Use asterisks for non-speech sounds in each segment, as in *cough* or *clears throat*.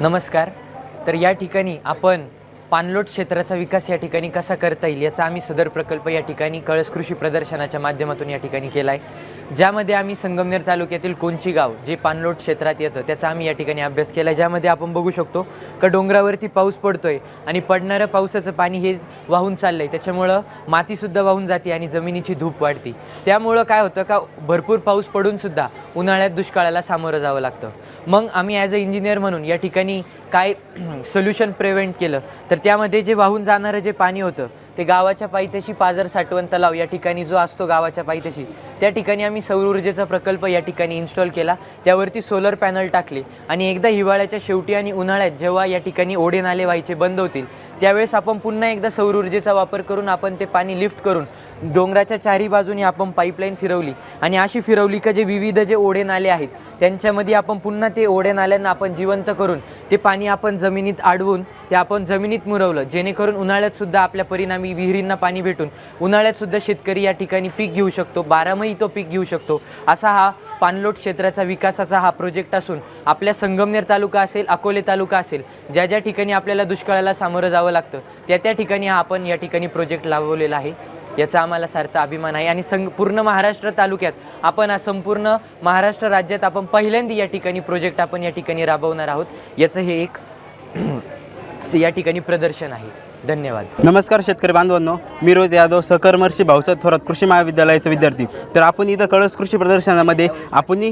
नमस्कार. तर या ठिकाणी आपण पाणलोट क्षेत्राचा विकास या ठिकाणी कसा करता येईल याचा आम्ही सदर प्रकल्प या ठिकाणी कळस कृषी प्रदर्शनाच्या माध्यमातून या ठिकाणी केला आहे ज्यामध्ये आम्ही संगमनेर तालुक्यातील कोणची गाव जे पाणलोट क्षेत्रात येतं त्याचा आम्ही या ठिकाणी अभ्यास केला ज्यामध्ये आपण बघू शकतो का डोंगरावरती पाऊस पडतोय आणि पडणारं पावसाचं पाणी हे वाहून चाललं आहे त्याच्यामुळं मातीसुद्धा वाहून जाते आणि जमिनीची धूप वाढते. त्यामुळं काय होतं का भरपूर पाऊस पडूनसुद्धा उन्हाळ्यात दुष्काळाला सामोरं जावं लागतं. मग आम्ही ॲज अ इंजिनियर म्हणून या ठिकाणी काय *clears throat* सोल्युशन प्रिव्हेंट केलं तर त्यामध्ये जे वाहून जाणारं जे पाणी होतं ते गावाच्या पायथ्याशी पाजर साठवण तलाव या ठिकाणी जो असतो गावाच्या पायथ्याशी त्या ठिकाणी आम्ही सौर ऊर्जेचा प्रकल्प या ठिकाणी इन्स्टॉल केला. त्यावरती सोलर पॅनल टाकले आणि एकदा हिवाळ्याच्या शेवटी आणि उन्हाळ्यात जेव्हा या ठिकाणी ओढे नाले व्हायचे बंद होतील त्यावेळेस आपण पुन्हा एकदा सौर ऊर्जेचा वापर करून आपण ते पाणी लिफ्ट करून डोंगराच्या चारी बाजूनी आपण पाईपलाईन फिरवली आणि अशी फिरवली का जे विविध जे ओढे नाले आहेत त्यांच्यामध्ये आपण पुन्हा ते ओढे नाल्यांना आपण जिवंत करून ते पाणी आपण जमिनीत अडवून ते आपण जमिनीत मुरवलं जेणेकरून उन्हाळ्यातसुद्धा आपल्या परिणामी विहिरींना पाणी भेटून उन्हाळ्यातसुद्धा शेतकरी या ठिकाणी पीक घेऊ शकतो बारामही तो पीक घेऊ शकतो. असा हा पाणलोट क्षेत्राचा विकासाचा हा प्रोजेक्ट असून आपल्या संगमनेर तालुका असेल अकोले तालुका असेल ज्या ज्या ठिकाणी आपल्याला दुष्काळाला सामोरं जावं लागतं त्या त्या ठिकाणी हा आपण या ठिकाणी प्रोजेक्ट लावलेला आहे. याचा आम्हाला सार्थ अभिमान आहे. आणि संग पूर्ण महाराष्ट्र तालुक्यात आपण संपूर्ण महाराष्ट्र राज्यात आपण पहिल्यांदा या ठिकाणी प्रोजेक्ट आपण या ठिकाणी राबवणार आहोत. याचं हे एक *clears throat* या ठिकाणी प्रदर्शन आहे. धन्यवाद. नमस्कार शेतकरी बांधवांनो. मी रोज यादव सहकर्मर्षी भाऊसाहेब थोरात कृषी महाविद्यालयाचा विद्यार्थी. तर आपण इथं कळस कृषी प्रदर्शनामध्ये आपण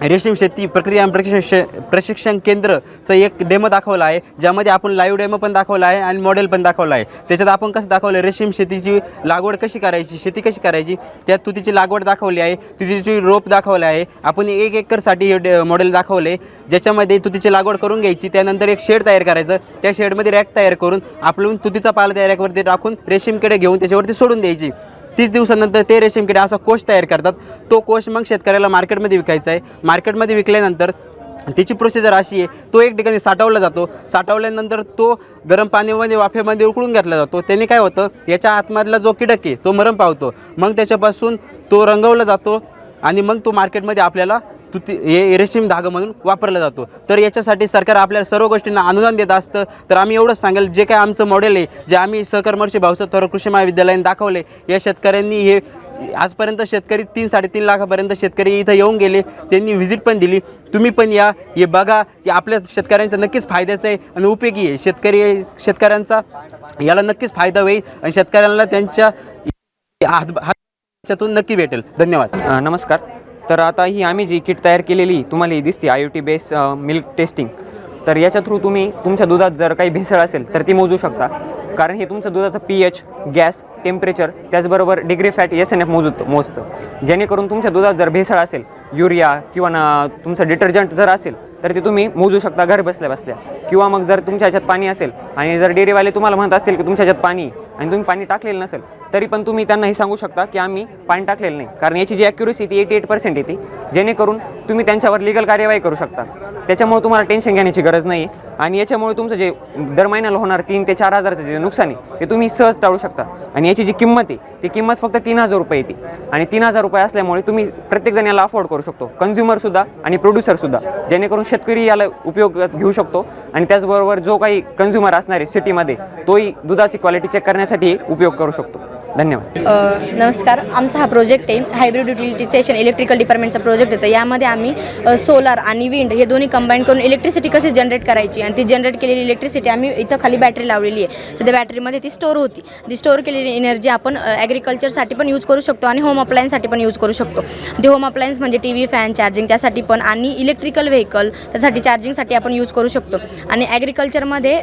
रेशीम शेती प्रक्रिया आणि प्रशिक्षण प्रशिक्षण केंद्रचं एक डेमो दाखवला आहे ज्यामध्ये आपण लाईव्ह डेमो पण दाखवला आहे आणि मॉडेल पण दाखवलं आहे. त्याच्यात आपण कसं दाखवलं रेशीम शेतीची लागवड कशी करायची शेती कशी करायची त्यात तुतीची लागवड दाखवली आहे तुतीची रोप दाखवले आहे. आपण एक एकरसाठी हे मॉडेल दाखवले ज्याच्यामध्ये तुतीची लागवड करून घ्यायची त्यानंतर एक शेड तयार करायचं त्या शेडमध्ये रॅक तयार करून आपण तुतीचा पाला त्या रॅकवरती टाकून रेशीमकडे घेऊन त्याच्यावरती सोडून द्यायची. तीस दिवसानंतर ते रेशीम किडे असा कोश तयार करतात. तो कोश मग शेतकऱ्याला मार्केटमध्ये विकायचा आहे. मार्केटमध्ये विकल्यानंतर त्याची प्रोसिजर अशी आहे तो एक ठिकाणी साठवला जातो. साठवल्यानंतर तो गरम पाण्यामध्ये वाफेमध्ये उकळून घेतला जातो. त्याने काय होतं याच्या आतमधला जो किडक आहे तो मरम पावतो. मग त्याच्यापासून तो रंगवला जातो आणि मग तो मार्केटमध्ये आपल्याला तुती हे रेशीम धागा म्हणून वापरला जातो. तर याच्यासाठी सरकार आपल्या सर्व गोष्टींना अनुदान देत असतं. तर आम्ही एवढंच सांगेल जे काय आमचं मॉडेल आहे जे आम्ही सहकर्मर्षी भाऊसाहेब थोरात कृषी महाविद्यालयाने दाखवले या शेतकऱ्यांनी हे आजपर्यंत शेतकरी तीन साडेतीन लाखापर्यंत शेतकरी इथं येऊन गेले. त्यांनी व्हिजिट पण दिली. तुम्ही पण या. हे बघा की आपल्या शेतकऱ्यांचा नक्कीच फायद्याचं आहे आणि उपयोगी आहे. शेतकरी शेतकऱ्यांचा याला नक्कीच फायदा होईल आणि शेतकऱ्यांना त्यांच्या हात हातच्यातून नक्की भेटेल. धन्यवाद. नमस्कार. तर आता ही आम्ही जी किट तयार केलेली तुम्हाला ही दिसते I O T based milk testing तर याच्या थ्रू तुम्ही तुमच्या दुधात जर काही भेसळ असेल तर ती मोजू शकता. कारण हे तुमचं दुधाचं पी एच गॅस टेम्परेचर त्याचबरोबर degree fat S N F मोजत मोजतं. जेणेकरून तुमच्या दुधात जर भेसळ असेल युरिया किंवा ना तुमचं डिटर्जंट जर असेल तर ते तुम्ही मोजू शकता घर बसल्या बसल्या. किंवा मग जर तुमच्या ह्याच्यात पाणी असेल आणि जर डेअरीवाले तुम्हाला म्हणत असतील की तुमच्या ह्याच्यात पाणी आहे आणि तुम्ही पाणी टाकलेलं नसेल तरी पण तुम्ही त्यांना हे सांगू शकता की आम्ही पाणी टाकलेलं नाही. कारण याची जी ॲक्युरेसी ती एटी एट पर्सेंट येते जेणेकरून तुम्ही त्यांच्यावर लिगल कार्यवाही करू शकता. त्याच्यामुळे तुम्हाला टेन्शन घेण्याची गरज नाही आणि याच्यामुळे तुमचं जे दर महिन्याला होणार तीन ते चार हजाराचं जे नुकसान आहे ते तुम्ही सहज टाळू शकता. आणि याची जी किंमत आहे ती किंमत फक्त तीन हजार रुपये येते आणि तीन हजार रुपये असल्यामुळे तुम्ही प्रत्येकजण याला अफोर्ड करू शकतो. कन्झ्युमरसुद्धा आणि प्रोड्युसरसुद्धा जेणेकरून शेतकरी याला उपयोग घेऊ शकतो. आणि त्याचबरोबर जो काही कन्झ्युमर असणार आहे सिटीमध्ये तोही दुधाची क्वालिटी चेक करण्यासाठी उपयोग करू शकतो. धन्यवाद. नमस्कार. आमचा हा प्रोजेक्ट आहे हायब्रिड युटिलिटी स्टेशन इलेक्ट्रिकल डिपार्टमेंटचा प्रोजेक्ट येतं यामध्ये आम्ही सोलार आणि विंड हे दोन्ही कंबाईन करून इलेक्ट्रिसिटी कशी जनरेट करायची आणि ती जनरेट केलेली इलेक्ट्रिसिटी आम्ही इथं खाली बॅटरी लावलेली आहे. तर त्या बॅटरीमध्ये ती स्टोअर होती. ती स्टोर केलेली एनर्जी आपण ॲग्रिकल्चरसाठी पण यूज करू शकतो आणि होम अप्लायन्ससाठी पण यूज करू शकतो. ते होम अप्लायन्स म्हणजे टी व्ही फॅन चार्जिंग त्यासाठी पण आणि इलेक्ट्रिकल व्हेकल त्यासाठी चार्जिंगसाठी आपण यूज करू शकतो. आणि ॲग्रिकल्चरमध्ये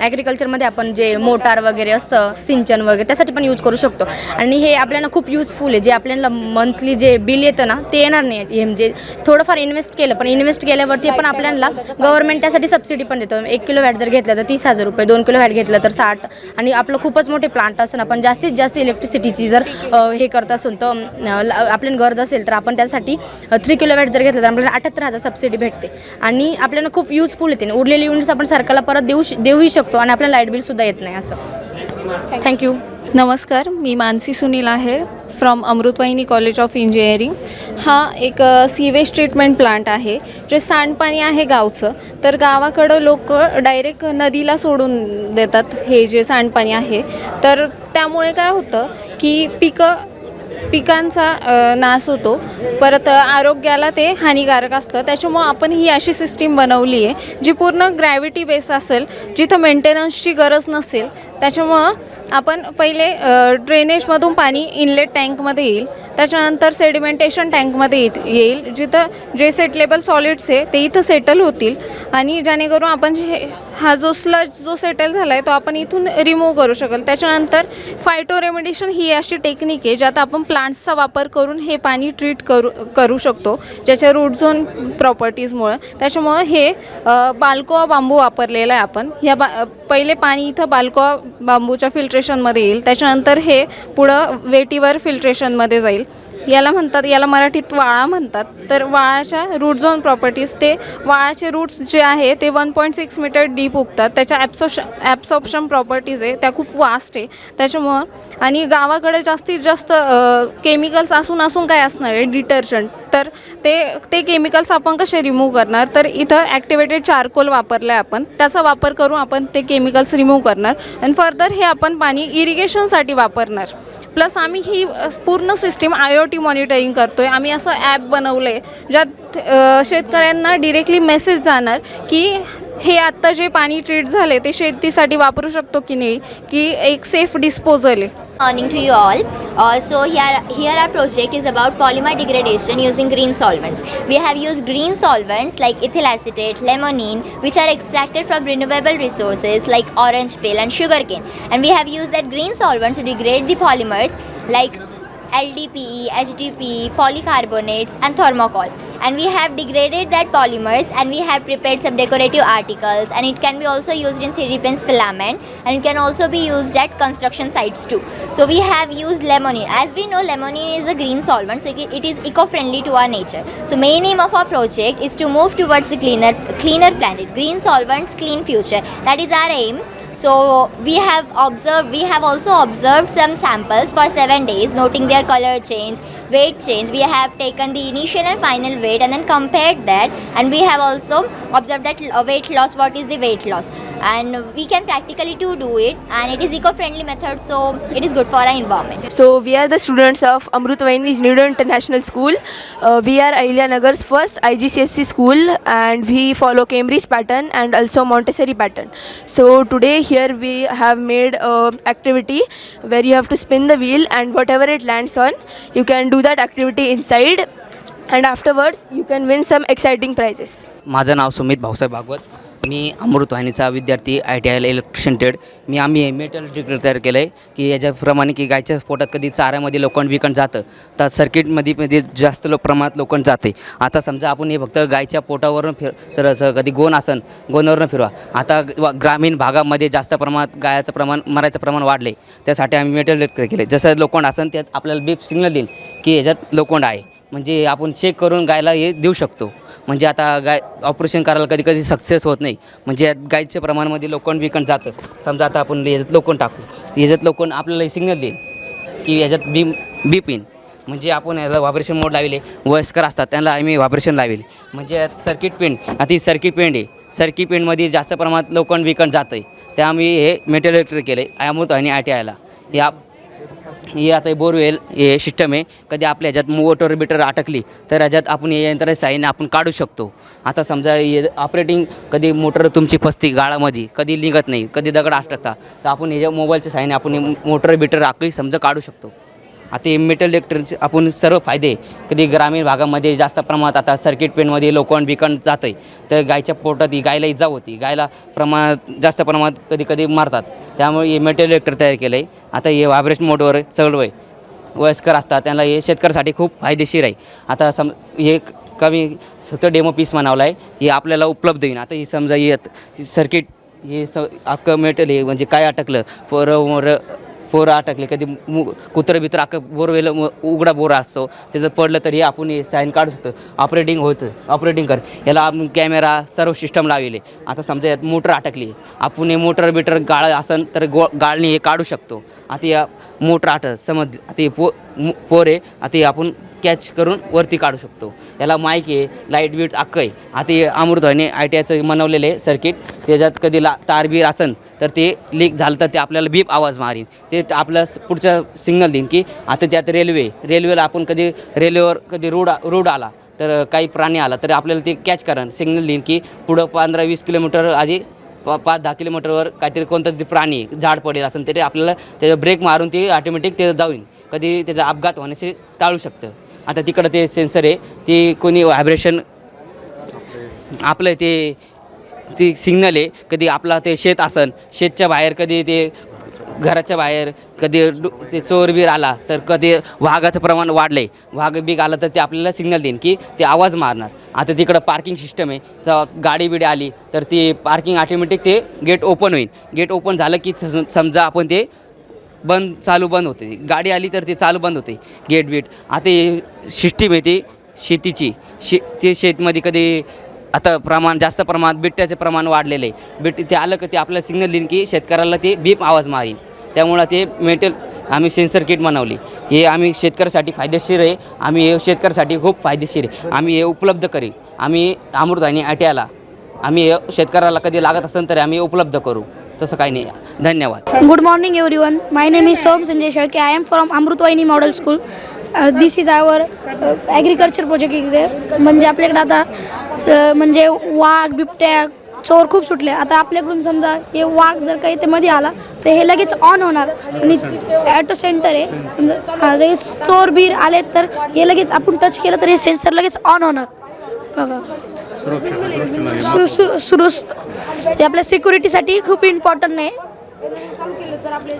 ॲग्रिकल्चरमध्ये आपण जे मोटार वगैरे असतं सिंचन वगैरे त्यासाठी पण यूज करू शकतो. आणि हे आपल्याला खूप युजफुल आहे. जे आपल्याला मंथली जे बिल येतं ना ते येणार नाही. हे म्हणजे थोडंफार इन्व्हेस्ट केलं पण इन्व्हेस्ट केल्यावरती पण आपल्याला गव्हर्नमेंट त्यासाठी सबसिडी पण देतो. एक किलो वॅट जर घेतलं तर तीस हजार रुपये दोन किलो वॅट घेतलं तर साठ. आणि आपलं खूपच मोठे प्लांट असेल आपण जास्तीत जास्त इलेक्ट्रिसिटीची जर हे करत असून तर आपल्याला गरज असेल तर आपण त्यासाठी थ्री किलो वॅट जर घेतलं तर आपल्याला अठ्याहत्तर हजार सबसिडी भेटते. आणि आपल्याला खूप युजफुल येते उरलेली युनिट्स आपण सरकारला परत देऊ श- देऊही शकतो आणि आपल्याला लाइट बिलसुद्धा येत नाही असं. थँक्यू नमस्कार मी Mansi Sunil Aher from Amrutvahini college of engineering हा एक सीवेज ट्रीटमेंट प्लांट आहे जे सांडपाणी आहे गावचं. तर गावाकडं लोक डायरेक्ट नदीला सोडून देतात हे जे सांडपाणी आहे. तर त्यामुळे काय होतं की पिकं पिकांचा नाश होतो. परत आरोग्याला ते हानिकारक असतं. त्याच्यामुळं आपण ही अशी सिस्टीम बनवली आहे जी पूर्ण ग्रॅव्हिटी बेस असेल जिथं मेंटेनन्सची गरज नसेल त्याच्यामुळं आपण पहिले ड्रेनेजमधून पाणी इनलेट टँकमध्ये येईल. त्याच्यानंतर सेडिमेंटेशन टँकमध्ये येत येईल. जिथं जे सेटलेबल सॉलिड्स आहे ते इथं सेटल होतील. आणि जेणेकरून आपण जे हा जो स्लज जो सेटल झाला आहे तो आपण इथून रिमूव्ह करू शकल. त्याच्यानंतर फायटो रेमेडिशन ही अशी टेक्निक आहे ज्यात आपण प्लांट्सचा वापर करून हे पाणी ट्रीट करू करू शकतो. ज्याच्या रूट झोन प्रॉपर्टीजमुळं त्याच्यामुळं हे बाल्कोवा बांबू वापरलेला आहे आपण. ह्या बा पहिले पाणी इथं बाल्कोवा बांबूच्या फिल्ट्रेशनमध्ये येईल. त्याच्यानंतर हे पुढं वेटीवर फिल्ट्रेशनमध्ये जाईल. याला म्हणतात याला मराठीत वाळा म्हणतात. तर वाळाच्या रूट झोन प्रॉपर्टीज ते वाळाचे रूट्स जे आहे ते one point six metre deep उगतात. त्याच्या ॲप्सॉप्शन ॲप्सॉप्शन प्रॉपर्टीज आहे त्या खूप वास्ट आहे. त्याच्यामुळं आणि गावाकडे जास्तीत जास्त केमिकल्स असून असून काय असणार आहे? डिटर्जंट तर ते ते केमिकल्स आपण कसे रिमूव्ह करणार? तर इथं ॲक्टिवेटेड चारकोल वापरलं आहे आपण. त्याचा वापर करून आपण ते केमिकल्स रिमूव्ह करणार. आणि फर्दर हे आपण पाणी इरिगेशनसाठी वापरणार. प्लस आम्ही ही पूर्ण system I O T monitoring करतो आहे आम्ही असं ॲप बनवलं आहे ज्यात शेतकऱ्यांना डिरेक्टली मेसेज जाणार की हे आत्ता जे पाणी ट्रीट झाले ते शेतीसाठी वापरू शकतो की नाही? की एक सेफ डिस्पोजल आहे. Morning to you all. Uh, so here, here our project is about polymer degradation using green solvents. We have used green solvents like ethyl acetate, limonene, which are extracted from renewable resources like orange peel and sugarcane. And we have used that green solvents to degrade the polymers like LDPE, HDPE, polycarbonates and thermocol. And we have degraded that polymers and we have prepared some decorative articles and it can be also used in 3D prints filament and it can also be used at construction sites too. So we have used limonene. As we know limonene is a green solvent so it it is eco-friendly to our nature. So main aim of our project is to move towards the cleaner cleaner planet. Green solvents, clean future. That is our aim. So we have observed, we have also observed some samples for seven days, noting their color change, weight change. We have taken the initial and final weight and then compared that, and we have also observed that uh, weight loss. What is the weight loss? And we can practically to do it, and it is eco-friendly method, so it is good for our environment. So we are the students of Amrutvaini Nidu International School. Uh, we are Ahilya Nagar's first IGCSE school and we follow Cambridge pattern and also Montessori pattern. So today here we have made a activity where you have to spin the wheel and whatever it lands on, you can do that activity inside and afterwards you can win some exciting prizes. माझं नाव सुमित भाऊसाहेब भागवत मी अमृतवाहिनीचा विद्यार्थी I T आयला electrician trade. मी आम्ही metal detector तयार केलं आहे की याच्याप्रमाणे की गायच्या पोटात कधी चाऱ्यामध्ये लोखंड विकण जातं तर सर्किटमध्ये मध्ये जास्त लो प्रमाणात लोखंड जाते. आता समजा आपण हे फक्त गायच्या पोटावरून फिर तर असं कधी गोण आसन गोणावरून फिरवा. आता ग्रामीण भागामध्ये जास्त प्रमाणात गायाचं प्रमाण मरायचं प्रमाण वाढले त्यासाठी आम्ही मेटल डिटेक्टर केले जसं लोखंड आसन त्यात आपल्याला बीप सिग्नल देईल की याच्यात लोखंड आहे. म्हणजे आपण चेक करून गायला हे देऊ शकतो. म्हणजे आता गाय ऑपरेशन करायला कधी कधी सक्सेस होत नाही. म्हणजे गायच्या प्रमाणामध्ये लोखंड बिकंड जातं. समजा आता आपण याच्यात लोखंड टाकू. याच्यात लोखंड आपल्याला सिग्नल देईल की याच्यात बी बीप इन म्हणजे आपण याला व्हायब्रेशन मोड लावले. वयस्कर असतात त्यांना आम्ही व्हायब्रेशन लावेल. म्हणजे सर्किट पेंट आता ती सर्किट पेंट आहे. सर्किट पेंटमध्ये जास्त प्रमाणात लोखंड विकण जातं आहे त्या आम्ही हे मेटल इलेक्ट्रिक केलं आहे अमृत आणि आय टी आयला या हे आता बोरवेल हे सिस्टम आहे. कधी आपल्या ह्याच्यात मोटर बिटर अटकली तर ह्याच्यात आपण हे यंत्र साईन आपण काढू शकतो. आता समजा हे ऑपरेटिंग कधी मोटर तुमची फसती गाळामध्ये कधी निघत नाही कधी दगड अटकता तर आपण हे मोबाईलच्या साईने आपण मोटर बिटर आकडी समजा काढू शकतो. आता हे मेटल इलेक्ट्रिकचे आपण सर्व फायदे कधी ग्रामीण भागामध्ये जास्त प्रमाणात आता सर्किट पेनमध्ये लोखंड बिकंड जातं आहे तर गायच्या पोटात ही गायला इजा होती. गायला प्रमाणात जास्त प्रमाणात कधी कधी मारतात. त्यामुळे हे मेटल इलेक्ट्रिक तयार केलं आहे आता हे व्हायब्रेशन मोडवर सर्व आहे वयस्कर असतात. त्यांना हे शेतकऱ्यासाठी खूप फायदेशीर आहे. आता सम हे कमी फक्त डेमो पीस म्हणावला आहे हे आपल्याला उपलब्ध होईल. आता ही समजा येत सर्किट हे स अख्खं मेटल हे म्हणजे काय अटकलं? पर पोरं अटकले. कधी मु कुत्रं बित्र अख्खं बोरवेल उघडा बोरा असतो. त्याचं पडलं तरी आपण हे साईन काढू शकतो. ऑपरेटिंग होतं. ऑपरेटिंग कर. याला आपण कॅमेरा सर्व सिस्टम लावले. आता समजा यात मोटर अटकली. आपण हे मोटर बिटर गाळ असन तर गो गाळणी हे काढू शकतो. आता या मोटर आटत समज आता हे पो पोर आहे आता आपण कॅच करून वरती काढू शकतो. याला माईक आहे लाइट बीट अक्क आहे आता हे अमृतवाने आय टी आयचं बनवलेलं आहे सर्किट त्याच्यात कधी ला तारबीर असन तर ते लीक झालं तर ते आपल्याला बीप आवाज मारीन. ते आपल्याला पुढचं सिग्नल देईन की आता त्यात रेल्वे रेल्वेला आपण कधी रेल्वेवर कधी रोड रोड आला तर काही प्राणी आला तर आपल्याला ते कॅच करा सिग्नल देईन की पुढं पंधरा वीस किलोमीटर आधी पा पाच दहा किलोमीटरवर काहीतरी कोणतं ते प्राणी झाड पडेल असं तरी आपल्याला त्याचं ब्रेक मारून ते ऑटोमॅटिक ते जाऊन कधी त्याचा अपघात होण्याचे टाळू शकतं. आता तिकडं ते सेन्सर आहे ती कोणी व्हायब्रेशन आपलं ते ती सिग्नल आहे कधी आपला ते शेत असन शेतच्या बाहेर कधी ते घराच्या बाहेर कधी ते चोर बीर आला तर कधी वाघाचं प्रमाण वाढलं आहे वाघ बीग आला तर ते आपल्याला सिग्नल देईन की ते आवाज मारणार. आता तिकडं पार्किंग सिस्टम आहे. जेव्हा गाडी बिडी आली तर ती पार्किंग ऑटोमॅटिक ते गेट ओपन होईल गेट ओपन झालं की सम- समजा आपण ते बंद चालू बंद होते. गाडी आली तर ते चालू बंद होते. गेट बीट. आता हे सिस्टीम आहे ती शेतीची. शे ते शेतमध्ये कधी आता प्रमाण जास्त प्रमाणात बिट्ट्याचे प्रमाण वाढलेलं आहे. बिट ते आलं की ते आपल्याला सिग्नल देईन की शेतकऱ्याला ते बीप आवाज मारीन. त्यामुळं ते मेटल आम्ही सेन्सर किट बनवली. हे आम्ही शेतकऱ्यासाठी फायदेशीर आहे. आम्ही हे शेतकऱ्यासाठी खूप फायदेशीर आहे. आम्ही हे उपलब्ध करी आम्ही अमृत आणि आट्याला आम्ही शेतकऱ्याला कधी लागत असेल तर आम्ही उपलब्ध करू. तसं काही नाही. धन्यवाद. Good morning everyone. One my is Som Sanjay Shalke. I I am from Model School. School this is our uh, agriculture project is म्हणजे आपल्याकडे आता uh, म्हणजे वाघ बिबट्या चोर खूप सुटले. आता आपल्याकडून समजा हे वाघ जर काही ते मध्ये आला तर हे लगेच ऑन होणार. आणि ॲटो सेंटर आहे. हा, चोर बीर आले तर हे लगेच आपण टच केलं तर हे सेन्सर लगेच ऑन होणार. बघा. सु- सु- सुरू. हे आपल्या सिक्युरिटीसाठी खूप इम्पॉर्टंट आहे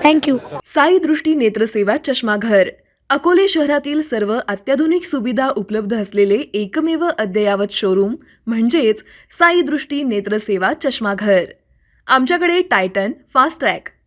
थँक्यू साई दृष्टी नेत्रसेवा चष्माघर. अकोले शहरातील सर्व अत्याधुनिक सुविधा उपलब्ध असलेले एकमेव अद्ययावत शोरूम म्हणजेच साई दृष्टी नेत्रसेवा चष्माघर. आमच्याकडे Titan Fastrack